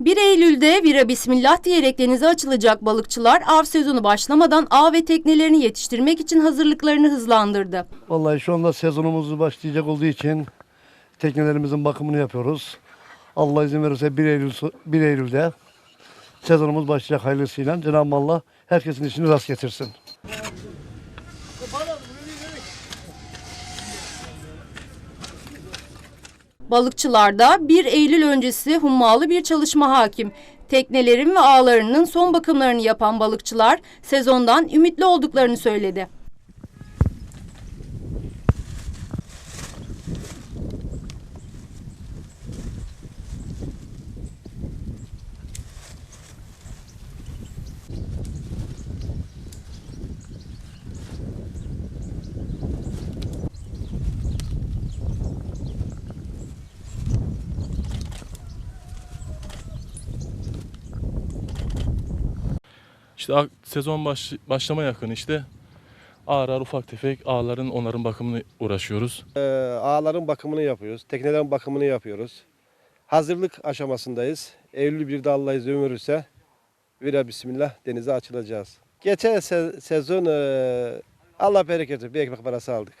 1 Eylül'de vira bismillah diyerek denize açılacak balıkçılar av sezonu başlamadan av ve teknelerini yetiştirmek için hazırlıklarını hızlandırdı. Vallahi şu anda sezonumuz başlayacak olduğu için teknelerimizin bakımını yapıyoruz. Allah izin verirse 1 Eylül 1 Eylül'de sezonumuz başlayacak hayırlısıyla. Cenab-ı Allah herkesin işini rast getirsin. Balıkçılarda 1 Eylül öncesi hummalı bir çalışma hakim. Teknelerin ve ağlarının son bakımlarını yapan balıkçılar sezondan ümitli olduklarını söyledi. İşte sezon baş, başlama yakın işte ağır ağır ufak tefek ağların onların bakımını uğraşıyoruz. Ee, ağların bakımını yapıyoruz. Teknelerin bakımını yapıyoruz. Hazırlık aşamasındayız. Eylül bir de Allah izin verirse vira bismillah denize açılacağız. Geçen se- sezon e, Allah bereket bir ekmek parası aldık.